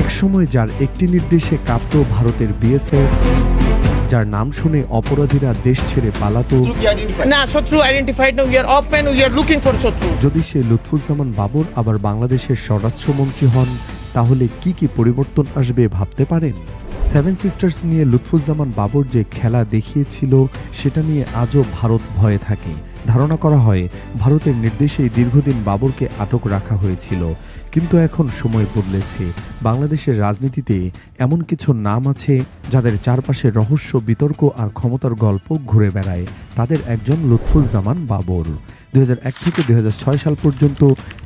একসময় যার একটি নির্দেশে কাঁপত ভারতের বিএসএফ যার নাম শুনে অপরাধীরা দেশ ছেড়ে পালাতো। না শত্রু identified we are off we are looking for শত্রু। যদি সে লুৎফুজ্জামান বাবর আবার বাংলাদেশের স্বরাষ্ট্রমন্ত্রী হন তাহলে কি কি পরিবর্তন আসবে ভাবতে পারেন? সেভেন সিস্টার্স নিয়ে লুৎফুজ্জামান বাবর যে খেলা দেখিয়েছিল সেটা নিয়ে আজও ভারত ভয়ে থাকে। ধারণা করা হয় ভারতের নির্দেশেই দীর্ঘদিন বাবরকে আটক রাখা হয়েছিল। কিন্তু এখন সময় বদলেছে। বাংলাদেশের রাজনীতিতে এমন কিছু নাম আছে যাদের চারপাশে রহস্য, বিতর্ক আর ক্ষমতার গল্প ঘুরে বেড়ায়। তাদের একজন লুৎফুজ্জামান বাবর। দু হাজার এক থেকে দু হাজার ছয় সাল পর্যন্ত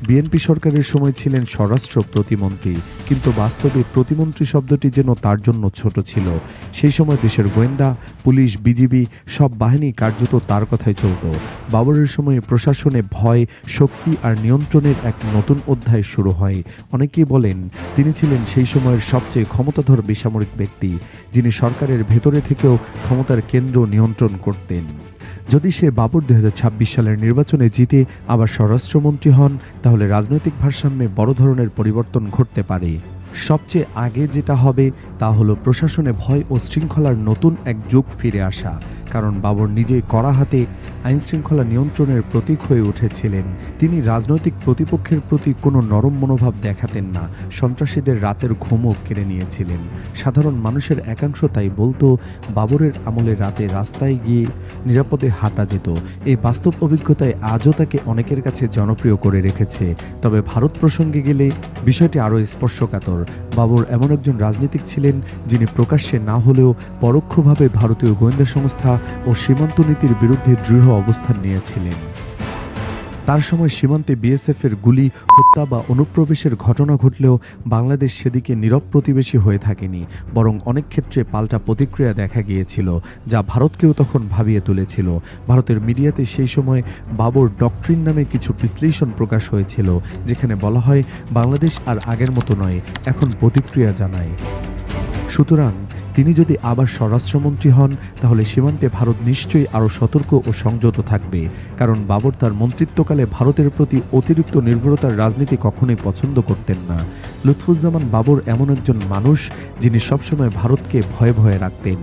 বিএনপি সরকারের সময় ছিলেন স্বরাষ্ট্র প্রতিমন্ত্রী। কিন্তু বাস্তবে প্রতিমন্ত্রী শব্দটি যেন তার জন্য ছোট ছিল। সেই সময় দেশের গোয়েন্দা, পুলিশ, বিজিবি সব বাহিনী কার্যত তার কথাই চলত। বাবরের সময়ে প্রশাসনে ভয়, শক্তি আর নিয়ন্ত্রণের এক নতুন অধ্যায় শুরু হয়। অনেকেই বলেন, তিনি ছিলেন সেই সময়ের সবচেয়ে ক্ষমতাধর বেসামরিক ব্যক্তি, যিনি সরকারের ভেতরে থেকেও ক্ষমতার কেন্দ্র নিয়ন্ত্রণ করতেন। যদি সে বাবর দুই হাজার ছাব্বিশ সালের নির্বাচনে জিতে আবার স্বরাষ্ট্রমন্ত্রী হন, তাহলে রাজনৈতিক ভারসাম্যে বড় ধরনের পরিবর্তন ঘটতে পারে। সবচেয়ে আগে যেটা হবে, তা হলো প্রশাসনে ভয় ও শৃঙ্খলার নতুন এক যুগ ফিরে আসা। কারণ বাবর নিজেই কড়া হাতে আইন শৃঙ্খলা নিয়ন্ত্রণের প্রতীক হয়ে উঠেছিলেন। তিনি রাজনৈতিক প্রতিপক্ষের প্রতি কোনো নরম মনোভাব দেখাতেন না। সন্ত্রাসীদের রাতের ঘুমও কেড়ে নিয়েছিলেন। সাধারণ মানুষের একাংশ তাই বলতো, বাবরের আমলে রাতে রাস্তায় গিয়ে নিরাপদে হাঁটা যেত। এই বাস্তব অভিজ্ঞতায় আজও তাকে অনেকের কাছে জনপ্রিয় করে রেখেছে। তবে ভারত প্রসঙ্গে গেলে বিষয়টি আরও স্পর্শকাতর। বাবর এমন একজন রাজনীতিক ছিলেন যিনি প্রকাশ্যে না হলেও পরোক্ষভাবে ভারতীয় গোয়েন্দা সংস্থা ও সীমান্ত নীতির বিরুদ্ধে দৃঢ় অবস্থান নিয়েছিলেন। তার সময় সীমান্তে বিএসএফ এর গুলি, হত্যা বা অনুপ্রবেশের ঘটনা ঘটলেও বাংলাদেশ সেদিকে নীরব প্রতিবেশী হয়ে থাকেনি, বরং অনেক ক্ষেত্রে পাল্টা প্রতিক্রিয়া দেখা গিয়েছিল, যা ভারতকেও তখন ভাবিয়ে তুলেছিল। ভারতের মিডিয়াতে সেই সময় বাবর ডক্ট্রিন নামে কিছু বিশ্লেষণ প্রকাশ হয়েছিল, যেখানে বলা হয়, বাংলাদেশ আর আগের মতো নয়, এখন প্রতিক্রিয়া জানায়। সুতরাং তিনি যদি আবার স্বরাষ্ট্রমন্ত্রী হন, তাহলে সীমান্তে ভারত নিশ্চয়ই আরও সতর্ক ও সংযত থাকবে। কারণ বাবর তার মন্ত্রিত্বকালে ভারতের প্রতি অতিরিক্ত নির্ভরতার রাজনীতি কখনোই পছন্দ করতেন না। লুৎফুজ্জামান বাবর এমন একজন মানুষ, যিনি সবসময় ভারতকে ভয়ে ভয়ে রাখতেন।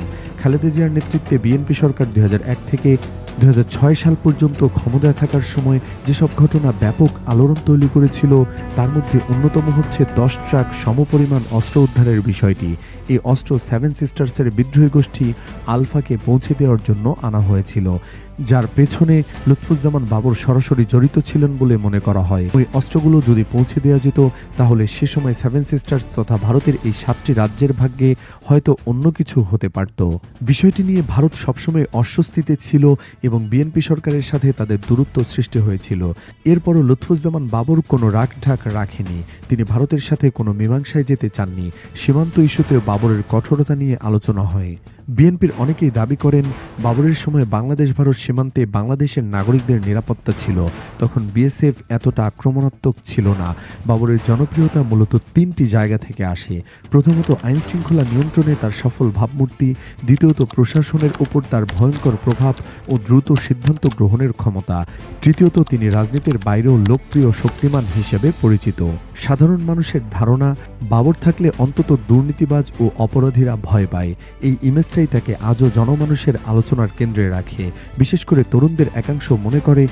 খালেদা জিয়ার নেতৃত্বে বিএনপি সরকার দুই হাজার এক থেকে দুই হাজার ছয় সাল পর্যন্ত ক্ষমতায় থাকার সময় যেসব ঘটনা ব্যাপক আলোড়ন তৈরি করেছিল, তার মধ্যে অন্যতম হচ্ছে দশ ট্রাক সমপরিমাণ অস্ত্র উদ্ধারের বিষয়টি। এই অস্ত্র সেভেন সিস্টার্সের বিদ্রোহী গোষ্ঠী আলফাকে পৌঁছে দেওয়ার জন্য আনা হয়েছিল, যার পেছনে লুৎফুজ্জামান বাবর সরাসরি জড়িত ছিলেন বলে মনে করা হয়। ওই অস্ত্রগুলো যদি পৌঁছে দেওয়া যেত, তাহলে সে সময় সেভেন সিস্টার্স তথা ভারতের এই সাতটি রাজ্যের ভাগ্যে হয়তো অন্য কিছু হতে পারত। বিষয়টি নিয়ে ভারত সবসময় অস্বস্তিতে ছিল এবং বিএনপি সরকারের সাথে তাদের দূরত্ব সৃষ্টি হয়েছিল। এরপরও লুৎফুজ্জামান বাবর কোনো রাগ ঢাক রাখেনি। তিনি ভারতের সাথে কোনো মীমাংসায় যেতে চাননি। সীমান্ত ইস্যুতে বাবরের কঠোরতা নিয়ে আলোচনা হয়। বিএনপির অনেকেই দাবি করেন, বাবরের সময় বাংলাদেশ, ভারত সীমান্তে বাংলাদেশের নাগরিকদের নিরাপত্তা ছিল। তখন বিএসএফ এতটা আক্রমণাত্মক ছিল না। বাবরের জনপ্রিয়তা মূলত তিনটি জায়গা থেকে আসে। প্রথমত আইন শৃঙ্খলা নিয়ন্ত্রণে তার সফল ভাবমূর্তি। দ্বিতীয়ত, প্রশাসনের উপর তার ভয়ঙ্কর প্রভাব ও দ্রুত সিদ্ধান্ত গ্রহণের ক্ষমতা। তৃতীয়ত, তিনি রাজনীতির বাইরেও লোকপ্রিয় শক্তিমান হিসেবে পরিচিত। সাধারণ মানুষের ধারণা, বাবর থাকলে অন্তত দুর্নীতিবাজ ও অপরাধীরা ভয় পায়। এই ইমেজটাই তাকে আজও জনমানুষের আলোচনার কেন্দ্রে রাখে। বিশেষ করে তরুণদের একাংশ মনে করে,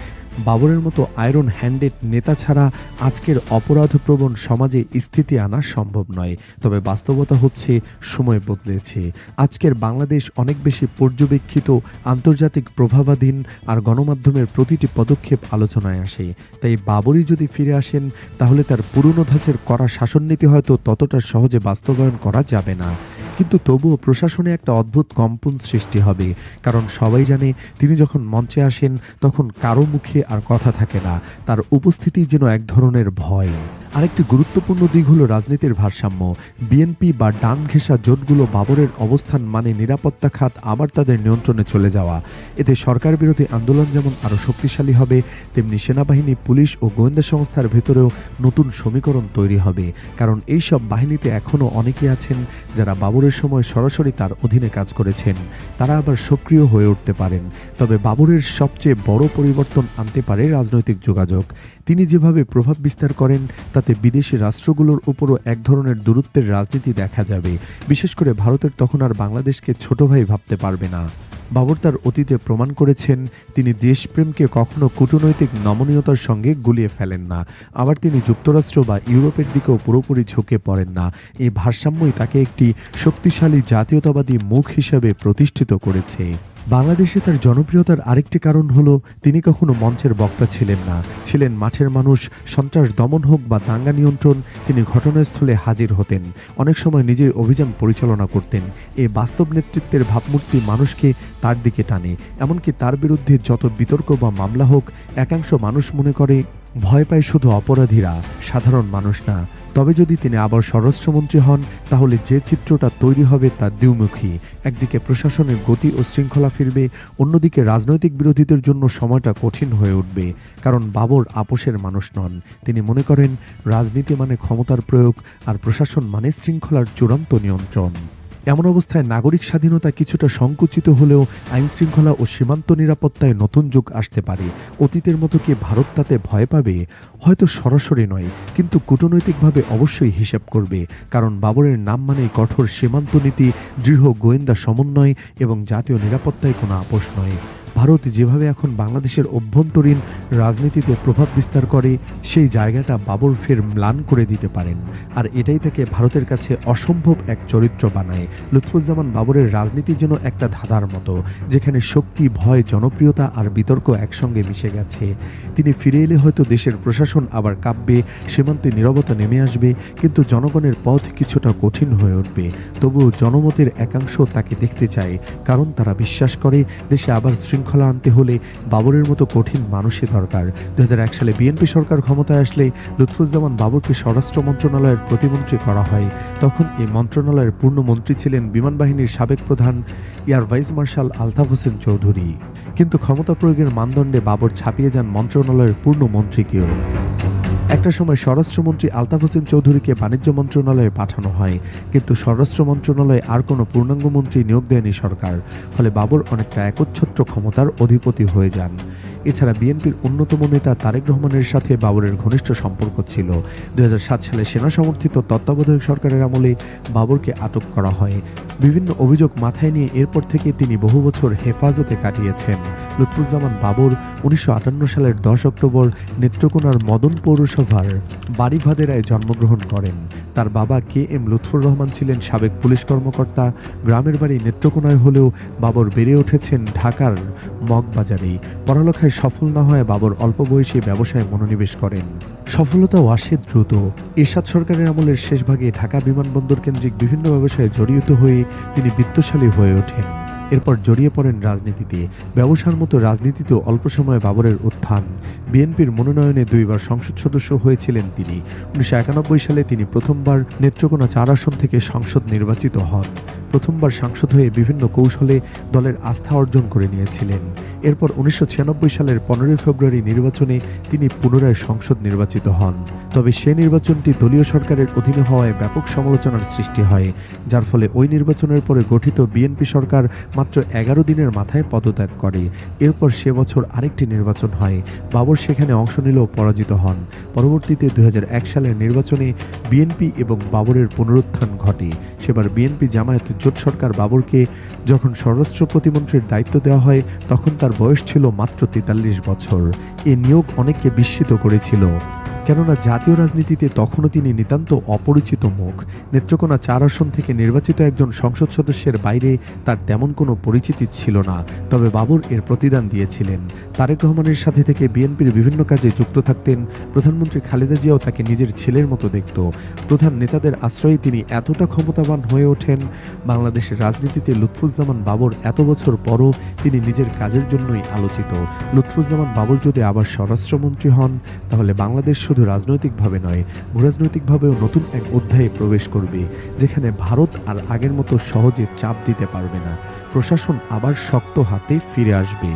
বাবরের মতো আয়রন হ্যান্ডেড নেতা ছাড়া আজকের অপরাধপ্রবণ সমাজে স্থিতি আনা সম্ভব নয়। তবে বাস্তবতা হচ্ছে, সময় বদলেছে। আজকের বাংলাদেশ অনেক বেশি পর্যবেক্ষিত, আন্তর্জাতিক প্রভাবাধীন আর গণমাধ্যমের প্রতিটি পদক্ষেপ আলোচনায় আসে। তাই বাবরই যদি ফিরে আসেন, তাহলে তার পুরনো ধাঁচের করা শাসননীতি হয়তো ততটা সহজে বাস্তবায়ন করা যাবে না। কিন্তু তবুও প্রশাসনে একটা অদ্ভুত কম্পন সৃষ্টি হবে, কারণ সবাই জানে তিনি যখন মঞ্চে আসেন তখন কারও মুখে আর কথা থাকে না, তার উপস্থিতি যেন এক ধরনের ভয়। আরেকটি গুরুত্বপূর্ণ দিক হলো রাজনীতির ভারসাম্য। বিএনপি বা ডান ঘেঁষা জোটগুলো বাবরের অবস্থান মানে নিরাপত্তা খাত আবার তাদের নিয়ন্ত্রণে চলে যাওয়া। এতে সরকার বিরোধী আন্দোলন যেমন আরও শক্তিশালী হবে, তেমনি সেনাবাহিনী, পুলিশ ও গোয়েন্দা সংস্থার ভেতরেও নতুন সমীকরণ তৈরি হবে। কারণ এই সব বাহিনীতে এখনও অনেকে আছেন যারা বাবরের সময় সরাসরি তার অধীনে কাজ করেছেন। তারা আবার সক্রিয় হয়ে উঠতে পারেন। তবে বাবরের সবচেয়ে বড় পরিবর্তন আনতে পারে রাজনৈতিক যোগাযোগ। তিনি যেভাবে প্রভাব বিস্তার করেন তাতে বিদেশি রাষ্ট্রগুলোর উপরও এক ধরনের দূরত্বের রাজনীতি দেখা যাবে। বিশেষ করে ভারতের তখন আর বাংলাদেশকে ছোট ভাই ভাবতে পারবে না। বাবর তার অতীতে প্রমাণ করেছেন, তিনি দেশপ্রেমকে কখনো কূটনৈতিক নমনীয়তার সঙ্গে গুলিয়ে ফেলেন না। আবার তিনি যুক্তরাষ্ট্র বা ইউরোপের দিকেও পুরোপুরি ঝুঁকে পড়েন না। এই ভারসাম্যই তাকে একটি শক্তিশালী জাতীয়তাবাদী মুখ হিসেবে প্রতিষ্ঠিত করেছে। বাংলাদেশে তার জনপ্রিয়তার আরেকটি কারণ হলো তিনি কখনো মঞ্চের বক্তা ছিলেন না। ছিলেন মাঠের মানুষ, সন্ত্রাস দমন হোক বা দাঙ্গা নিয়ন্ত্রণ, তিনি ঘটনাস্থলে হাজির হতেন। অনেক সময় নিজের অভিযান পরিচালনা করতেন। এই বাস্তব নেতৃত্বের ভাবমূর্তি মানুষকে তার দিকে টানে। এমনকি তার বিরুদ্ধে যত বিতর্ক বা মামলা হোক, একাংশ মানুষ মনে করে ভয় পায় শুধু অপরাধীরা, সাধারণ মানুষ না। তবে যদি তিনি আবার স্বরাষ্ট্রমন্ত্রী হন, তাহলে যে চিত্রটা তৈরি হবে তা দ্বিমুখী একদিকে প্রশাসনের গতি ও শৃঙ্খলা ফিরবে, অন্যদিকে রাজনৈতিক বিরোধীদের জন্য সময়টা কঠিন হয়ে উঠবে। কারণ বাবর আপোষের মানুষ নন। তিনি মনে করেন, রাজনীতি মানে ক্ষমতার প্রয়োগ, আর প্রশাসন মানে শৃঙ্খলার চূড়ান্ত নিয়ন্ত্রণ। এমন অবস্থায় নাগরিক স্বাধীনতা কিছুটা সংকুচিত হলেও আইন শৃঙ্খলা ও সীমান্ত নিরাপত্তায় নতুন যুগ আসতে পারে। অতীতের মতো কি ভারত তাতে ভয় পাবে? হয়তো সরাসরি নয়, কিন্তু কূটনৈতিকভাবে অবশ্যই হিসেব করবে, কারণ বাবরের নাম মানেই কঠোর সীমান্ত নীতি, দৃঢ় গোয়েন্দা সমন্বয় এবং জাতীয় নিরাপত্তায় কোনো আপোষ নয়। ভারত যেভাবে এখন বাংলাদেশের অভ্যন্তরীণ রাজনীতিতে প্রভাব বিস্তার করে, সেই জায়গাটা বাবর ফের ম্লান করে দিতে পারেন। আর এটাই তাকে ভারতের কাছে অসম্ভব এক চরিত্র বানায়। লুৎফুজ্জামান বাবরের রাজনীতি যেন একটা ধাঁধার মতো, যেখানে শক্তি, ভয়, জনপ্রিয়তা আর বিতর্ক একসঙ্গে মিশে গেছে। তিনি ফিরে এলে হয়তো দেশের প্রশাসন আবার কাঁপবে, সীমান্তে নীরবতা নেমে আসবে, কিন্তু জনগণের পথ কিছুটা কঠিন হয়ে উঠবে। তবুও জনমতের একাংশ তাকে দেখতে চায়, কারণ তারা বিশ্বাস করে, দেশে আবার শৃঙ্খলা আনতে হলে বাবরের মতো কঠিন মানুষই দরকার। দু সালে বিএনপি সরকার ক্ষমতায় আসলে লুৎফুজ্জামান বাবরকে স্বরাষ্ট্র মন্ত্রণালয়ের প্রতিমন্ত্রী করা হয়। তখন এই মন্ত্রণালয়ের পূর্ণ মন্ত্রী ছিলেন বিমান বাহিনীর সাবেক প্রধান air vice marshal Altaf Hossain Chowdhury. কিন্তু ক্ষমতা প্রয়োগের মানদণ্ডে বাবর ছাপিয়ে যান মন্ত্রণালয়ের পূর্ণ মন্ত্রীকেও একটা সময় স্বরাষ্ট্রমন্ত্রী আলতাফ হোসেন চৌধুরীকে বাণিজ্য মন্ত্রণালয়ে পাঠানো হয়। কিন্তু স্বরাষ্ট্র মন্ত্রণালয়ে আর কোনো পূর্ণাঙ্গ মন্ত্রী নিয়োগ দেয়নি সরকার। ফলে বাবর অনেকটা একচ্ছত্র ক্ষমতার অধিপতি হয়ে যান। এছাড়া বিএনপির অন্যতম নেতা তারেক রহমানের সাথে বাবরের ঘনিষ্ঠ সম্পর্ক ছিল। দুই হাজার সাত সালে সেনা সমর্থিত তত্ত্বাবধায়ক সরকারের আমলে বাবরকে আটক করা হয়। বিভিন্ন অভিযোগ মাথায় নিয়ে এরপর থেকে তিনি বহু বছর হেফাজতে কাটিয়েছেন। লুৎফুজ্জামান বাবর উনিশশো আটান্ন সালের দশ অক্টোবর নেত্রকোনার মদন পৌরসভার বাড়িভাদেরায় জন্মগ্রহণ করেন। তার বাবা কে এম লুৎফুর রহমান ছিলেন সাবেক পুলিশ কর্মকর্তা। গ্রামের বাড়ি নেত্রকোনায় হলেও বাবর বেড়ে উঠেছেন ঢাকার মগবাজারেই। পড়ালেখায় সফল না হয় বাবর অল্প বয়সে ব্যবসায় মনোনিবেশ করেন। সফলতাও আসে দ্রুত এরশাদ সরকারের আমলের শেষ ভাগে ঢাকা বিমানবন্দর কেন্দ্রিক বিভিন্ন ব্যবসায় জড়িত হয়ে তিনি বিত্তশালী হয়ে ওঠেন। এরপর জড়িয়ে পড়েন রাজনীতিতে। ব্যবসার মতো রাজনীতিতেও অল্প সময়ে বাবরের উত্থান। বিএনপির মনোনয়নে দুইবার সংসদ সদস্য হয়েছিলেন তিনি। উনিশশো একানব্বই সালে তিনি প্রথমবার নেত্রকোনা চার আসন থেকে সংসদ নির্বাচিত হন। প্রথমবার সাংসদ হয়ে বিভিন্ন কৌশলে দলের আস্থা অর্জন করে নিয়েছিলেন। এরপর উনিশশো ছিয়ানব্বই সালের পনেরোই ফেব্রুয়ারি নির্বাচনে তিনি পুনরায় সংসদ নির্বাচিত হন। তবে সে নির্বাচনটি দলীয় সরকারের অধীনে হওয়ায় ব্যাপক সমালোচনার সৃষ্টি হয়, যার ফলে ওই নির্বাচনের পরে গঠিত বিএনপি সরকার মাত্র এগারো দিনের মাথায় পদত্যাগ করে। এরপর সে বছর আরেকটি নির্বাচন হয়, বাবর সেখানে অংশ নিলেও পরাজিত হন। পরবর্তীতে দু হাজার এক সালের নির্বাচনে বিএনপি এবং বাবরের পুনরুত্থান ঘটে। সেবার বিএনপি জামায়াত জোট সরকার বাবরকে যখন স্বরাষ্ট্র প্রতিমন্ত্রীর দায়িত্ব দেওয়া হয়, তখন তার বয়স ছিল মাত্র তেতাল্লিশ বছর। এ নিয়োগ অনেককে বিস্মিত করেছিল। কেননা জাতীয় রাজনীতিতে তখনও তিনি নিতান্ত অপরিচিত মুখ। নেত্রকোনা চার আসন থেকে নির্বাচিত একজন সংসদ সদস্যের বাইরে তার তেমন কোনো পরিচিতি ছিল না, তবে বাবর এর প্রতিদান দিয়েছিলেন। তারেক রহমানের সাথে থেকে বিএনপির বিভিন্ন কাজে যুক্ত থাকতেন, প্রধানমন্ত্রী খালেদা জিয়াও তাকে নিজের ছেলের মতো দেখত। প্রধান নেতাদের আশ্রয়ে তিনি এতটা ক্ষমতাবান হয়ে ওঠেন, বাংলাদেশের রাজনীতিতে লুৎফুজ্জামান বাবর এত বছর পরও তিনি নিজের কাজের জন্যই আলোচিত। লুৎফুজ্জামান বাবর যদি আবার স্বরাষ্ট্রমন্ত্রী হন, তাহলে বাংলাদেশ শুধু রাজনৈতিকভাবে নয়, ভূরাজনৈতিকভাবেও নতুন এক অধ্যায়ে প্রবেশ করবে, যেখানে ভারত আর আগের মতো সহজে চাপ দিতে পারবে না। প্রশাসন আবার শক্ত হাতে ফিরে আসবে।